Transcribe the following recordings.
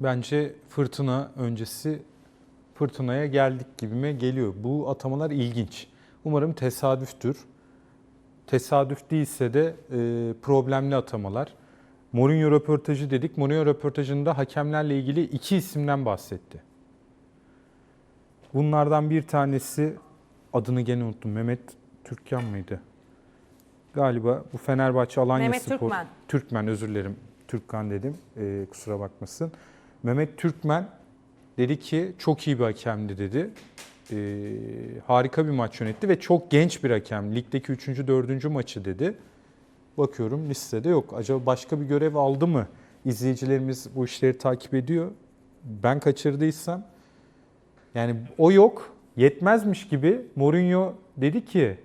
Bence fırtına öncesi fırtınaya geldik gibime geliyor. Bu atamalar ilginç. Umarım tesadüftür. Tesadüf değilse de e, problemli atamalar. Mourinho röportajı dedik. Mourinho röportajında hakemlerle ilgili iki isimden bahsetti. Bunlardan bir tanesi adını gene unuttum. Mehmet Türkkan mıydı? Galiba bu Fenerbahçe Alanya Mehmet Spor. Türkmen. Türkmen özür dilerim. Türkkan dedim. Ee, kusura bakmasın. Mehmet Türkmen dedi ki çok iyi bir hakemdi dedi. Ee, harika bir maç yönetti ve çok genç bir hakem. Ligdeki 3. 4. maçı dedi. Bakıyorum listede yok. Acaba başka bir görev aldı mı? İzleyicilerimiz bu işleri takip ediyor. Ben kaçırdıysam yani o yok. Yetmezmiş gibi Mourinho dedi ki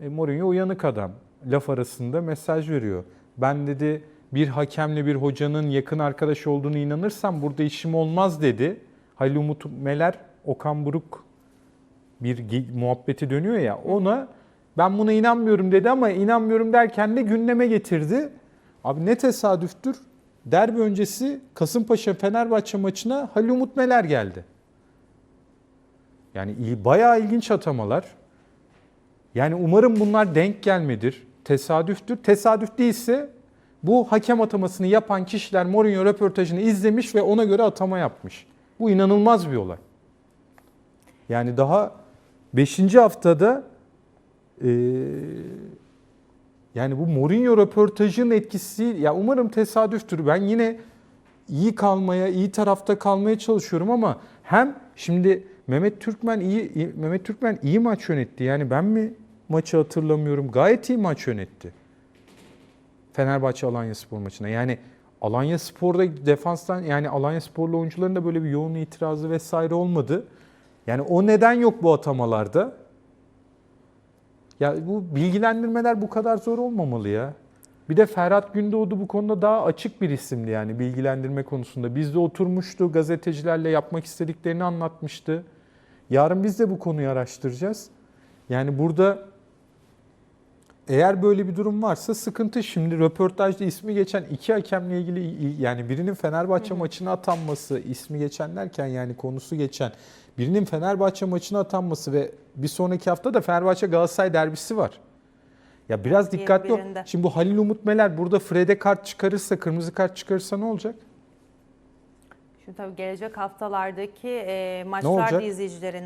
e, Mourinho uyanık adam. Laf arasında mesaj veriyor. Ben dedi bir hakemle bir hocanın yakın arkadaş olduğunu inanırsam burada işim olmaz dedi. Halil Umut Meler, Okan Buruk bir muhabbeti dönüyor ya ona ben buna inanmıyorum dedi ama inanmıyorum derken de gündeme getirdi. Abi ne tesadüftür. Derbi öncesi Kasımpaşa Fenerbahçe maçına Halil Umut Meler geldi. Yani bayağı ilginç atamalar. Yani umarım bunlar denk gelmedir, tesadüftür. Tesadüf değilse bu hakem atamasını yapan kişiler Mourinho röportajını izlemiş ve ona göre atama yapmış. Bu inanılmaz bir olay. Yani daha 5. haftada eee, yani bu Mourinho röportajının etkisi ya umarım tesadüftür. Ben yine iyi kalmaya, iyi tarafta kalmaya çalışıyorum ama hem şimdi Mehmet Türkmen iyi iyi- Mehmet Türkmen iyi maç yönetti. Yani ben mi maçı hatırlamıyorum. Gayet iyi maç yönetti. Fenerbahçe Alanya Spor maçına. Yani Alanya Spor'da defanstan yani Alanya Sporlu oyuncuların da böyle bir yoğun itirazı vesaire olmadı. Yani o neden yok bu atamalarda? Ya bu bilgilendirmeler bu kadar zor olmamalı ya. Bir de Ferhat Gündoğdu bu konuda daha açık bir isimdi yani bilgilendirme konusunda. Bizde oturmuştu, gazetecilerle yapmak istediklerini anlatmıştı. Yarın biz de bu konuyu araştıracağız. Yani burada eğer böyle bir durum varsa sıkıntı. Şimdi röportajda ismi geçen iki hakemle ilgili yani birinin Fenerbahçe maçına atanması, ismi geçen derken yani konusu geçen birinin Fenerbahçe maçına atanması ve bir sonraki hafta da Fenerbahçe Galatasaray derbisi var. Ya biraz dikkatli ol. Şimdi bu Halil Umut Meler burada Fred'e kart çıkarırsa, kırmızı kart çıkarırsa ne olacak? Şimdi tabii gelecek haftalardaki e, maçlarda izleyicilerin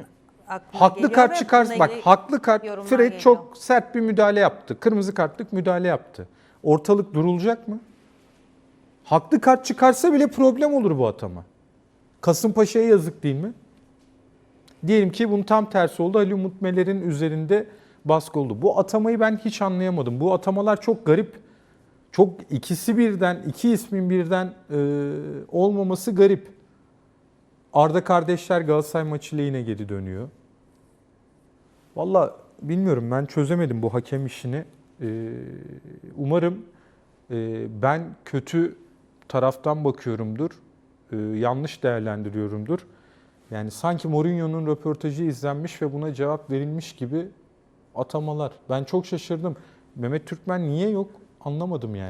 aklına Haklı kart ve çıkar. bununla Bak haklı kart. Fred geliyor. çok sert bir müdahale yaptı. Kırmızı kartlık müdahale yaptı. Ortalık durulacak mı? Haklı kart çıkarsa bile problem olur bu atama. Kasımpaşa'ya yazık değil mi? Diyelim ki bunun tam tersi oldu. Ali Umut Meler'in üzerinde baskı oldu. Bu atamayı ben hiç anlayamadım. Bu atamalar çok garip. Çok ikisi birden, iki ismin birden e, olmaması garip. Arda kardeşler Galatasaray maçıyla yine geri dönüyor. Valla bilmiyorum ben çözemedim bu hakem işini. Ee, umarım e, ben kötü taraftan bakıyorumdur. Ee, yanlış değerlendiriyorumdur. Yani sanki Mourinho'nun röportajı izlenmiş ve buna cevap verilmiş gibi atamalar. Ben çok şaşırdım. Mehmet Türkmen niye yok anlamadım yani.